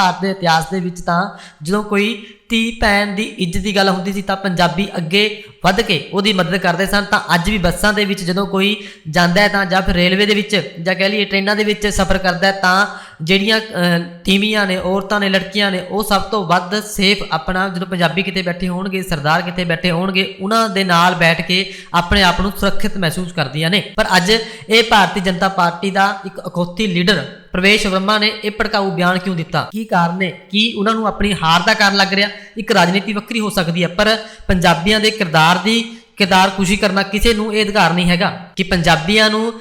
ਭਾਰਤ ਦੇ ਇਤਿਹਾਸ ਦੇ ਵਿੱਚ ਤਾਂ ਜਦੋਂ ਕੋਈ ਧੀ ਭੈਣ ਦੀ ਇੱਜ਼ਤ ਦੀ ਗੱਲ ਹੁੰਦੀ ਸੀ ਤਾਂ ਪੰਜਾਬੀ ਅੱਗੇ ਵੱਧ ਕੇ ਉਹਦੀ ਮਦਦ ਕਰਦੇ ਸਨ, ਤਾਂ ਅੱਜ ਵੀ ਬੱਸਾਂ ਦੇ ਵਿੱਚ ਜਦੋਂ ਕੋਈ ਜਾਂਦਾ ਹੈ ਤਾਂ ਜਾਂ ਫਿਰ ਰੇਲਵੇ ਦੇ ਵਿੱਚ ਜਾਂ ਕਹਿ ਲਈਏ ਟ੍ਰੇਨਾਂ ਦੇ ਵਿੱਚ ਸਫ਼ਰ ਕਰਦਾ ਤਾਂ ਜਿਹੜੀਆਂ ਤੀਵੀਆਂ ਨੇ, ਔਰਤਾਂ ਨੇ, ਲੜਕੀਆਂ ਨੇ, ਉਹ ਸਭ ਤੋਂ ਵੱਧ ਸੇਫ ਆਪਣਾ ਜਦੋਂ ਪੰਜਾਬੀ ਕਿਤੇ ਬੈਠੇ ਹੋਣਗੇ, ਸਰਦਾਰ ਕਿਤੇ ਬੈਠੇ ਹੋਣਗੇ, ਉਹਨਾਂ ਦੇ ਨਾਲ ਬੈਠ ਕੇ ਆਪਣੇ ਆਪ ਨੂੰ ਸੁਰੱਖਿਅਤ ਮਹਿਸੂਸ ਕਰਦੀਆਂ ਨੇ। ਪਰ ਅੱਜ ਇਹ ਭਾਰਤੀ ਜਨਤਾ ਪਾਰਟੀ ਦਾ ਇੱਕ ਅਖੌਤੀ ਲੀਡਰ ਪ੍ਰਵੇਸ਼ ਵਰਮਾ ਨੇ ਇਹ ਭੜਕਾਊ ਬਿਆਨ ਕਿਉਂ ਦਿੱਤਾ? ਕੀ ਕਾਰਨ ਨੇ? ਕੀ ਉਹਨਾਂ ਨੂੰ ਆਪਣੀ ਹਾਰ ਦਾ ਕਾਰਨ ਲੱਗ ਰਿਹਾ? ਇੱਕ ਰਾਜਨੀਤੀ ਵੱਖਰੀ ਹੋ ਸਕਦੀ ਹੈ, ਪਰ ਪੰਜਾਬੀਆਂ ਦੇ ਕਿਰਦਾਰ ਦੀ ਕਿਰਦਾਰ ਖੁਸ਼ੀ ਕਰਨਾ ਕਿਸੇ ਨੂੰ ਇਹ ਅਧਿਕਾਰ ਨਹੀਂ ਹੈਗਾ ਕਿ ਪੰਜਾਬੀਆਂ ਨੂੰ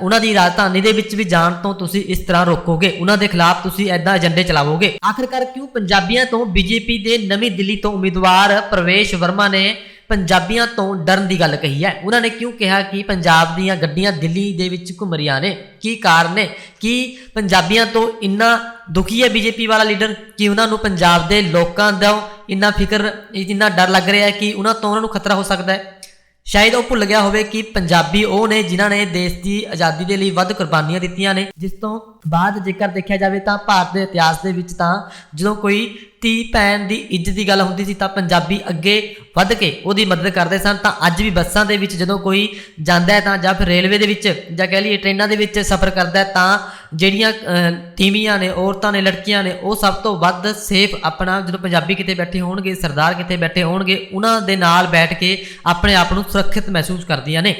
ਉਹਨਾਂ ਦੀ ਰਾਜਧਾਨੀ ਦੇ ਵਿੱਚ ਵੀ ਜਾਣ ਤੋਂ ਤੁਸੀਂ ਇਸ ਤਰ੍ਹਾਂ ਰੋਕੋਗੇ। ਉਹਨਾਂ ਦੇ ਖਿਲਾਫ ਤੁਸੀਂ ਐਦਾਂ ਏਜੰਡੇ ਚਲਾਵੋਗੇ। ਆਖਰਕਾਰ ਕਿਉਂ ਪੰਜਾਬੀਆਂ ਤੋਂ ਬੀਜੇਪੀ ਦੇ ਨਵੀਂ ਦਿੱਲੀ ਤੋਂ ਉਮੀਦਵਾਰ ਪ੍ਰਵੇਸ਼ ਵਰਮਾ ਨੇ ਪੰਜਾਬੀਆਂ ਤੋਂ ਡਰਨ ਦੀ ਗੱਲ ਕਹੀ ਹੈ। ਉਹਨਾਂ ਨੇ ਕਿਉਂ ਕਿਹਾ ਕਿ ਪੰਜਾਬ ਦੀਆਂ ਗੱਡੀਆਂ ਦਿੱਲੀ ਦੇ ਵਿੱਚ ਘੁੰਮ ਰਹੀਆਂ ਨੇ? ਕੀ ਕਾਰਨ ਨੇ? ਕਿ ਪੰਜਾਬੀਆਂ ਤੋਂ ਇੰਨਾ ਦੁਖੀ ਹੈ ਬੀਜੇਪੀ ਵਾਲਾ ਲੀਡਰ? ਕਿ ਉਹਨਾਂ ਨੂੰ ਪੰਜਾਬ ਦੇ ਲੋਕਾਂ ਦਾ ਇੰਨਾ ਫਿਕਰ, ਇੰਨਾ ਡਰ ਲੱਗ ਰਿਹਾ ਹੈ ਕਿ ਉਹਨਾਂ ਤੋਂ ਉਹਨਾਂ ਨੂੰ ਖਤਰਾ ਹੋ ਸਕਦਾ ਹੈ? ਸ਼ਾਇਦ ਉਹ ਭੁੱਲ ਗਿਆ ਹੋਵੇ ਕਿ ਪੰਜਾਬੀ ਉਹ ਨੇ ਜਿਨ੍ਹਾਂ ਨੇ ਦੇਸ਼ ਦੀ ਆਜ਼ਾਦੀ ਦੇ ਲਈ ਵੱਧ ਕੁਰਬਾਨੀਆਂ ਦਿੱਤੀਆਂ ਨੇ। ਜਿਸ ਤੋਂ ਬਾਅਦ ਜੇਕਰ ਦੇਖਿਆ ਜਾਵੇ ਤਾਂ ਭਾਰਤ ਦੇ ਇਤਿਹਾਸ ਦੇ ਵਿੱਚ ਤਾਂ ਜਦੋਂ ਕੋਈ ਧੀ ਭੈਣ ਦੀ ਇੱਜ਼ਤ ਦੀ ਗੱਲ ਹੁੰਦੀ ਸੀ ਤਾਂ ਪੰਜਾਬੀ ਅੱਗੇ ਵੱਧ ਕੇ ਉਹਦੀ ਮਦਦ ਕਰਦੇ ਸਨ। ਤਾਂ ਅੱਜ ਵੀ ਬੱਸਾਂ ਦੇ ਵਿੱਚ ਜਦੋਂ ਕੋਈ ਜਾਂਦਾ ਹੈ ਤਾਂ ਜਾਂ ਫਿਰ ਰੇਲਵੇ ਦੇ ਵਿੱਚ ਜਾਂ ਕਹਿ ਲਈਏ ਟ੍ਰੇਨਾਂ ਦੇ ਵਿੱਚ ਸਫ਼ਰ ਕਰਦਾ ਹੈ ਤਾਂ ਜਿਹੜੀਆਂ ਅਹ, ਤੀਵੀਆਂ ਨੇ ਔਰਤਾਂ ਨੇ ਲੜਕੀਆਂ ਨੇ ਉਹ ਸਭ ਤੋਂ ਵੱਧ ਸੇਫ ਆਪਣਾ ਜਦੋਂ ਪੰਜਾਬੀ ਕਿਤੇ ਬੈਠੇ ਹੋਣਗੇ ਸਰਦਾਰ ਕਿਤੇ ਬੈਠੇ ਹੋਣਗੇ ਉਹਨਾਂ ਦੇ ਨਾਲ ਬੈਠ ਕੇ ਆਪਣੇ ਆਪ ਨੂੰ ਸੁਰੱਖਿਅਤ ਮਹਿਸੂਸ ਕਰਦੀਆਂ ਨੇ।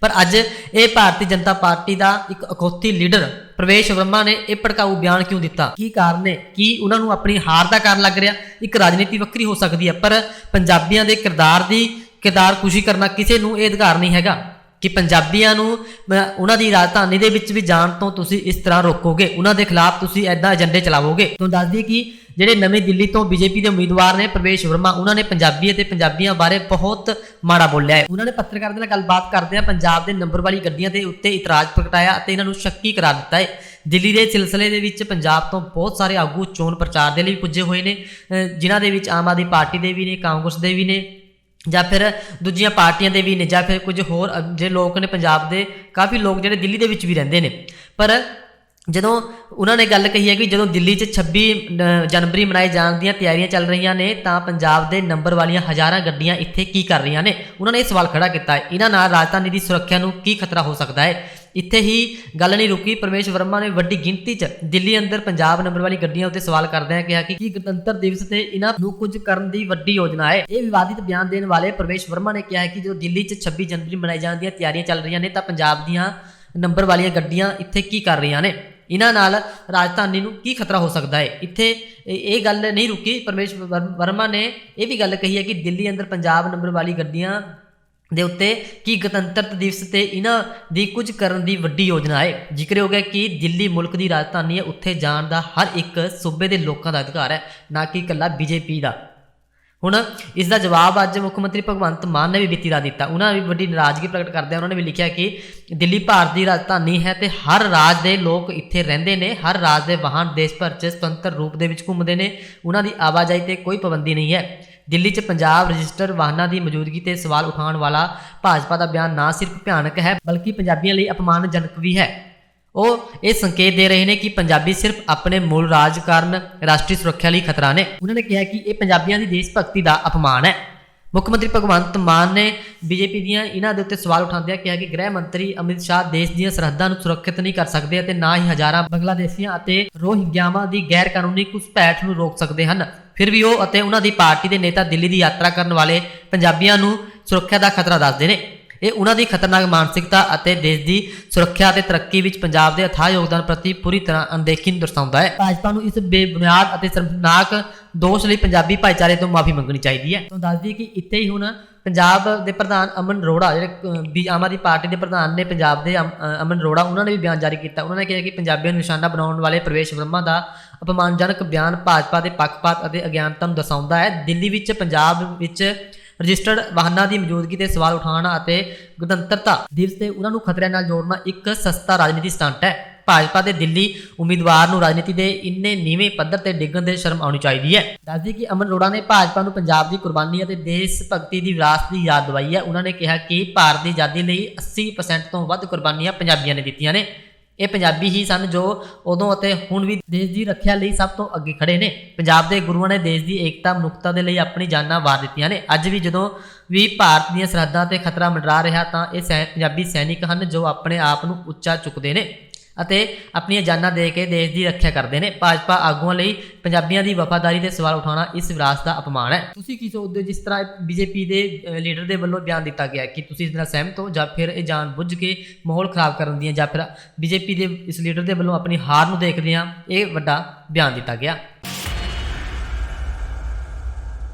ਪਰ ਅੱਜ ਇਹ ਭਾਰਤੀ ਜਨਤਾ ਪਾਰਟੀ ਦਾ ਇੱਕ ਅਖੌਤੀ ਲੀਡਰ ਪ੍ਰਵੇਸ਼ ਵਰਮਾ ਨੇ ਇਹ ਭੜਕਾਊ ਬਿਆਨ ਕਿਉਂ ਦਿੱਤਾ? ਕੀ ਕਾਰਨ ਨੇ ਕੀ ਉਹਨਾਂ ਨੂੰ ਆਪਣੀ ਹਾਰ ਦਾ ਕਾਰਨ ਲੱਗ ਰਿਹਾ? ਇੱਕ ਰਾਜਨੀਤੀ ਵੱਖਰੀ ਹੋ ਸਕਦੀ ਹੈ ਪਰ ਪੰਜਾਬੀਆਂ ਦੇ ਕਿਰਦਾਰ ਦੀ ਕਿਰਦਾਰ ਖੁਸ਼ੀ ਕਰਨਾ ਕਿਸੇ ਨੂੰ ਇਹ ਅਧਿਕਾਰ ਨਹੀਂ ਹੈਗਾ ਕਿ ਪੰਜਾਬੀਆਂ ਨੂੰ ਅਹ, ਉਹਨਾਂ ਦੀ ਰਾਜਧਾਨੀ ਦੇ ਵਿੱਚ ਵੀ ਜਾਣ ਤੋਂ ਤੁਸੀਂ ਇਸ ਤਰ੍ਹਾਂ ਰੋਕੋਗੇ। ਉਹਨਾਂ ਦੇ ਖਿਲਾਫ ਤੁਸੀਂ ਐਦਾਂ ਏਜੰਡੇ ਚਲਾਵੋਗੇ। ਤੁਹਾਨੂੰ ਦੱਸ ਦਈਏ ਕਿ ਜਿਹੜੇ ਨਵੀਂ ਦਿੱਲੀ ਤੋਂ ਬੀਜੇਪੀ ਦੇ ਉਮੀਦਵਾਰ ਨੇ ਪ੍ਰਵੇਸ਼ ਵਰਮਾ ਉਹਨਾਂ ਨੇ ਪੰਜਾਬੀ ਅਤੇ ਪੰਜਾਬੀਆਂ ਬਾਰੇ ਬਹੁਤ ਮਾੜਾ ਬੋਲਿਆ ਹੈ। ਉਹਨਾਂ ਨੇ ਪੱਤਰਕਾਰ ਦੇ ਨਾਲ ਗੱਲਬਾਤ ਕਰਦਿਆਂ ਪੰਜਾਬ ਦੇ ਨੰਬਰ ਵਾਲੀ ਗੱਡੀਆਂ ਦੇ ਉੱਤੇ ਇਤਰਾਜ਼ ਪ੍ਰਗਟਾਇਆ ਅਤੇ ਇਹਨਾਂ ਨੂੰ ਸ਼ੱਕੀ ਕਰਾਰ ਦਿੱਤਾ ਹੈ। ਦਿੱਲੀ ਦੇ ਸਿਲਸਿਲੇ ਦੇ ਵਿੱਚ ਪੰਜਾਬ ਤੋਂ ਬਹੁਤ ਸਾਰੇ ਆਗੂ ਚੋਣ ਪ੍ਰਚਾਰ ਦੇ ਲਈ ਪੁੱਜੇ ਹੋਏ ਨੇ ਜਿਨ੍ਹਾਂ ਦੇ ਵਿੱਚ ਆਮ ਆਦਮੀ ਪਾਰਟੀ ਦੇ ਵੀ ਨੇ ਕਾਂਗਰਸ ਦੇ ਵੀ ਨੇ ਜਾਂ ਫਿਰ ਦੂਜੀਆਂ ਪਾਰਟੀਆਂ ਦੇ ਵੀ ਨੇ ਜਾਂ ਫਿਰ ਕੁਝ ਹੋਰ ਅ, ਜੇ ਲੋਕ ਨੇ ਪੰਜਾਬ ਦੇ ਕਾਫੀ ਲੋਕ ਜਿਹੜੇ ਦਿੱਲੀ ਦੇ ਵਿੱਚ ਵੀ ਰਹਿੰਦੇ ਨੇ। ਪਰ ਜਦੋਂ ਉਹਨਾਂ ਨੇ ਗੱਲ ਕਹੀ ਹੈ ਕਿ ਜਦੋਂ ਦਿੱਲੀ 'ਚ 26 ਜਨਵਰੀ ਮਨਾਏ ਜਾਣ ਦੀਆਂ ਤਿਆਰੀਆਂ ਚੱਲ ਰਹੀਆਂ ਨੇ, ਤਾਂ ਪੰਜਾਬ ਦੇ ਨੰਬਰ ਵਾਲੀਆਂ ਹਜ਼ਾਰਾਂ ਗੱਡੀਆਂ ਇੱਥੇ ਕੀ ਕਰ ਰਹੀਆਂ ਨੇ? ਉਹਨਾਂ ਨੇ ਇਹ ਸਵਾਲ ਖੜਾ ਕੀਤਾ ਹੈ। ਇਹਨਾਂ ਨਾਲ ਰਾਜਧਾਨੀ ਦੀ ਸੁਰੱਖਿਆ ਨੂੰ ਕੀ ਖਤਰਾ ਹੋ ਸਕਦਾ ਹੈ? ਇੱਥੇ ਹੀ ਗੱਲ ਨਹੀਂ ਰੁਕੀ। ਪਰਮੇਸ਼ ਵਰਮਾ ਨੇ ਵੱਡੀ ਗਿਣਤੀ 'ਚ ਦਿੱਲੀ ਅੰਦਰ ਪੰਜਾਬ ਨੰਬਰ ਵਾਲੀ ਗੱਡੀਆਂ ਉੱਤੇ ਸਵਾਲ ਕਰਦਿਆਂ ਕਿਹਾ ਕਿ ਕੀ ਗਣਤੰਤਰ ਦਿਵਸ ਤੇ ਇਹਨਾਂ ਨੂੰ ਕੁਝ ਕਰਨ ਦੀ ਵੱਡੀ ਯੋਜਨਾ ਹੈ? ਇਹ ਵਿਵਾਦਿਤ ਬਿਆਨ ਦੇਣ ਵਾਲੇ ਪਰਮੇਸ਼ ਵਰਮਾ ਨੇ ਕਿਹਾ ਹੈ ਕਿ ਜਦੋਂ ਦਿੱਲੀ 'ਚ 26 ਜਨਵਰੀ ਮਨਾਏ ਜਾਣ ਦੀਆਂ ਤਿਆਰੀਆਂ ਚੱਲ ਰਹੀਆਂ ਨੇ, ਤਾਂ ਪੰਜਾਬ ਦੀਆਂ ਨੰਬਰ ਵਾਲੀਆਂ ਗੱਡੀਆਂ ਇੱਥੇ ਕੀ ਕਰ ਰਹੀਆਂ ਨੇ? ਇਹਨਾਂ ਨਾਲ ਰਾਜਧਾਨੀ ਨੂੰ ਕੀ ਖਤਰਾ ਹੋ ਸਕਦਾ ਹੈ? ਇੱਥੇ ਇਹ ਗੱਲ ਨਹੀਂ ਰੁਕੀ, ਪਰਮੇਸ਼ ਵਰ- ਵਰਮਾ ਨੇ ਇਹ ਵੀ ਗੱਲ ਕਹੀ ਹੈ ਕਿ ਦਿੱਲੀ ਅੰਦਰ ਪੰਜਾਬ ਨੰਬਰ ਵਾਲੀ ਗੱਡੀਆਂ ਦੇ ਉੱਤੇ ਕੀ ਗਣਤੰਤਰ ਦਿਵਸ ਤੇ ਇਹਨਾਂ ਦੀ ਕੁਝ ਕਰਨ ਦੀ ਵੱਡੀ ਯੋਜਨਾ ਹੈ। ਜ਼ਿਕਰ ਹੋ ਗਿਆ ਕਿ ਦਿੱਲੀ ਮੁਲਕ ਦੀ ਰਾਜਧਾਨੀ ਹੈ, ਉੱਥੇ ਜਾਣ ਦਾ ਹਰ ਇੱਕ ਸੂਬੇ ਦੇ ਲੋਕਾਂ ਦਾ ਅਧਿਕਾਰ ਹੈ, ਨਾ ਕਿ ਇਕੱਲਾ ਬੀਜੇਪੀ ਦਾ। ਹੁਣ ਇਸ ਦਾ ਜਵਾਬ ਅੱਜ ਮੁੱਖ ਮੰਤਰੀ ਭਗਵੰਤ ਮਾਨ ਨੇ ਵੀ ਬੀਤੀ ਰਾਤ ਦਿੱਤਾ। ਉਹਨਾਂ ਵੀ ਵੱਡੀ ਨਾਰਾਜ਼ਗੀ ਪ੍ਰਗਟ ਕਰਦਿਆਂ ਉਹਨਾਂ ਨੇ ਵੀ ਲਿਖਿਆ ਕਿ ਦਿੱਲੀ ਭਾਰਤ ਦੀ ਰਾਜਧਾਨੀ ਹੈ ਤੇ ਹਰ ਰਾਜ ਦੇ ਲੋਕ ਇੱਥੇ ਰਹਿੰਦੇ ਨੇ, ਹਰ ਰਾਜ ਦੇ ਵਾਹਨ ਦੇਸ਼ ਭਰ 'ਚ ਸੁਤੰਤਰ ਰੂਪ ਦੇ ਵਿੱਚ ਘੁੰਮਦੇ ਨੇ, ਉਹਨਾਂ ਦੀ ਆਵਾਜਾਈ ਤੇ ਕੋਈ ਪਾਬੰਦੀ ਨਹੀਂ ਹੈ। ਦਿੱਲੀ 'ਚ ਪੰਜਾਬ ਰਜਿਸਟਰ ਵਾਹਨਾਂ ਦੀ ਮੌਜੂਦਗੀ ਤੇ ਸਵਾਲ ਉਠਾਉਣ ਵਾਲਾ ਭਾਜਪਾ ਦਾ ਬਿਆਨ ਨਾ ਸਿਰਫ ਭਿਆਨਕ ਹੈ, ਬਲਕਿ ਪੰਜਾਬੀਆਂ ਲਈ ਅਪਮਾਨਜਨਕ ਵੀ ਹੈ। ਉਹ ਇਹ ਸੰਕੇਤ ਦੇ ਰਹੇ ਨੇ ਕਿ ਪੰਜਾਬੀ ਸਿਰਫ ਆਪਣੇ ਮੂਲ ਰਾਜ ਕਾਰਨ ਰਾਸ਼ਟਰੀ ਸੁਰੱਖਿਆ ਲਈ ਖਤਰਾ ਨੇ। ਉਹਨਾਂ ਨੇ ਕਿਹਾ ਕਿ ਇਹ ਪੰਜਾਬੀਆਂ ਦੀ ਦੇਸ਼ ਭਗਤੀ ਦਾ ਅਪਮਾਨ ਹੈ। ਮੁੱਖ ਮੰਤਰੀ ਭਗਵੰਤ ਮਾਨ ਨੇ ਬੀਜੇਪੀ ਦੀਆਂ ਇਹਨਾਂ ਦੇ ਉੱਤੇ ਸਵਾਲ ਉਠਾਉਂਦਿਆਂ ਕਿਹਾ ਕਿ ਗ੍ਰਹਿ ਮੰਤਰੀ ਅਮਿਤ ਸ਼ਾਹ ਦੇਸ਼ ਦੀਆਂ ਸਰਹੱਦਾਂ ਨੂੰ ਸੁਰੱਖਿਅਤ ਨਹੀਂ ਕਰ ਸਕਦੇ ਅਤੇ ਨਾ ਹੀ ਹਜ਼ਾਰਾਂ ਬੰਗਲਾਦੇਸ਼ੀਆਂ ਅਤੇ ਰੋਹਿੰਗਿਆਵਾਂ ਦੀ ਗੈਰ ਕਾਨੂੰਨੀ ਘੁਸਪੈਠ ਨੂੰ ਰੋਕ ਸਕਦੇ ਹਨ। ਫਿਰ ਵੀ ਉਹ ਅਤੇ ਉਹਨਾਂ ਦੀ ਪਾਰਟੀ ਦੇ ਨੇਤਾ ਦਿੱਲੀ ਦੀ ਯਾਤਰਾ ਕਰਨ ਵਾਲੇ ਪੰਜਾਬੀਆਂ ਨੂੰ ਸੁਰੱਖਿਆ ਦਾ ਖਤਰਾ ਦੱਸਦੇ ਨੇ। ਇਹ ਉਹਨਾਂ ਦੀ ਖਤਰਨਾਕ ਮਾਨਸਿਕਤਾ ਅਤੇ ਦੇਸ਼ ਦੀ ਸੁਰੱਖਿਆ ਅਤੇ ਤਰੱਕੀ ਵਿੱਚ ਪੰਜਾਬ ਦੇ ਅਥਾਹ ਯੋਗਦਾਨ ਪ੍ਰਤੀ ਪੂਰੀ ਤਰ੍ਹਾਂ ਅਣਦੇਖੀ ਨੂੰ ਦਰਸਾਉਂਦਾ ਹੈ। ਭਾਜਪਾ ਨੂੰ ਇਸ ਬੇਬੁਨਿਆਦ ਅਤੇ ਸ਼ਰਮਨਾਕ ਦੋਸ਼ ਲਈ ਪੰਜਾਬੀ ਭਾਈਚਾਰੇ ਤੋਂ ਮਾਫੀ ਮੰਗਣੀ ਚਾਹੀਦੀ ਹੈ। ਤੁਹਾਨੂੰ ਦੱਸ ਦਈਏ ਕਿ ਇੱਥੇ ਹੀ ਹੁਣ ਪੰਜਾਬ ਦੇ ਪ੍ਰਧਾਨ ਅਮਨ ਅਰੋੜਾ ਜਿਹੜੇ ਵੀ ਆਮ ਆਦਮੀ ਪਾਰਟੀ ਦੇ ਪ੍ਰਧਾਨ ਨੇ ਪੰਜਾਬ ਦੇ ਅਮ- ਅਮਨ ਅਰੋੜਾ ਉਹਨਾਂ ਨੇ ਵੀ ਬਿਆਨ ਜਾਰੀ ਕੀਤਾ। ਉਹਨਾਂ ਨੇ ਕਿਹਾ ਕਿ ਪੰਜਾਬੀਆਂ ਨੂੰ ਨਿਸ਼ਾਨਾ ਬਣਾਉਣ ਵਾਲੇ ਪ੍ਰਵੇਸ਼ ਵਰਮਾ ਦਾ ਅਪਮਾਨਜਨਕ ਬਿਆਨ ਭਾਜਪਾ ਦੇ ਪੱਖਪਾਤ ਅਤੇ ਅਗਿਆਨਤਾ ਨੂੰ ਦਰਸਾਉਂਦਾ ਹੈ। ਦਿੱਲੀ ਵਿੱਚ, ਪੰਜਾਬ ਵਿੱਚ ਰਜਿਸਟਰਡ ਵਾਹਨਾਂ ਦੀ ਮੌਜੂਦਗੀ ਤੇ ਸਵਾਲ ਉਠਾਉਣਾ ਅਤੇ ਗਣਤੰਤਰਤਾ ਦਿਵਸ ਤੇ ਉਹਨਾਂ ਨੂੰ ਖਤਰਿਆਂ ਨਾਲ ਜੋੜਨਾ ਇੱਕ ਸਸਤਾ ਰਾਜਨੀਤੀ ਸਟੰਟ ਹੈ। ਭਾਜਪਾ ਦੇ ਦਿੱਲੀ ਉਮੀਦਵਾਰ ਨੂੰ ਰਾਜਨੀਤੀ ਦੇ ਇੰਨੇ ਨੀਵੇਂ ਪੱਧਰ ਤੇ ਡਿੱਗਣ ਦੇ ਸ਼ਰਮ ਆਉਣੀ ਚਾਹੀਦੀ ਹੈ। ਦੱਸਦੀ ਕਿ ਅਮਨ ਅਰੋੜਾ ਨੇ ਭਾਜਪਾ ਨੂੰ ਪੰਜਾਬ ਦੀ ਕੁਰਬਾਨੀ ਅਤੇ ਦੇਸ਼ ਭਗਤੀ ਦੀ ਵਿਰਾਸਤ ਦੀ ਯਾਦ ਦਿਵਾਈ ਹੈ। ਉਹਨਾਂ ਨੇ ਕਿਹਾ ਕਿ ਭਾਰਤ ਦੀ ਆਜ਼ਾਦੀ ਲਈ 80% ਤੋਂ ਵੱਧ ਕੁਰਬਾਨੀਆਂ ਪੰਜਾਬੀਆਂ ਨੇ ਦਿੱਤੀਆਂ ਨੇ। ਇਹ ਪੰਜਾਬੀ ਹੀ ਸਨ ਜੋ ਉਦੋਂ ਅਤੇ ਹੁਣ ਵੀ ਦੇਸ਼ ਦੀ ਰੱਖਿਆ ਲਈ ਸਭ ਤੋਂ ਅੱਗੇ ਖੜੇ ਨੇ। ਪੰਜਾਬ ਦੇ ਗੁਰੂਆਂ ਨੇ ਦੇਸ਼ ਦੀ ਏਕਤਾ, ਮਨੁੱਖਤਾ ਦੇ ਲਈ ਆਪਣੀ ਜਾਨਾਂ ਵਾਰ ਦਿੱਤੀਆਂ ਨੇ। ਅੱਜ ਵੀ ਜਦੋਂ ਵੀ ਭਾਰਤ ਦੀਆਂ ਸਰਹੱਦਾਂ ਤੇ ਖਤਰਾ ਮੰਡਰਾ ਰਿਹਾ ਤਾਂ ਇਹ ਸੈ, ਪੰਜਾਬੀ ਸੈਨਿਕ ਹਨ ਜੋ ਆਪਣੇ ਆਪ ਨੂੰ ਉੱਚਾ ਚੁੱਕਦੇ ਨੇ। ਅਤੇ ਆਪਣੀਆਂ ਜਾਨਾਂ ਦੇ ਕੇ ਦੇਸ਼ ਦੀ ਰੱਖਿਆ ਕਰਦੇ ਨੇ। ਭਾਜਪਾ ਆਗੂਆਂ ਲਈ ਪੰਜਾਬੀਆਂ ਦੀ ਵਫਾਦਾਰੀ ਤੇ ਸਵਾਲ ਉਠਾਉਣਾ ਇਸ ਵਿਰਾਸਤ ਦਾ ਅਪਮਾਨ ਹੈ। ਤੁਸੀਂ ਕੀ ਸੋਚਦੇ ਹੋ ਜਿਸ ਤਰ੍ਹਾਂ ਬੀਜੇਪੀ ਦੇ ਲੀਡਰ ਦੇ ਵੱਲੋਂ ਬਿਆਨ ਦਿੱਤਾ ਗਿਆ ਕਿ ਤੁਸੀਂ ਇਸ ਨਾਲ ਸਹਿਮਤ ਹੋ ਜਾਂ ਫਿਰ ਇਹ ਜਾਣ ਬੁੱਝ ਕੇ ਮਾਹੌਲ ਖਰਾਬ ਕਰਨ ਦੀਆਂ ਜਾਂ ਫਿਰ ਬੀਜੇਪੀ ਦੇ ਇਸ ਲੀਡਰ ਦੇ ਵੱਲੋਂ ਆਪਣੀ ਹਾਰ ਨੂੰ ਦੇਖਦੇ ਆ ਇਹ ਵੱਡਾ ਬਿਆਨ ਦਿੱਤਾ ਗਿਆ।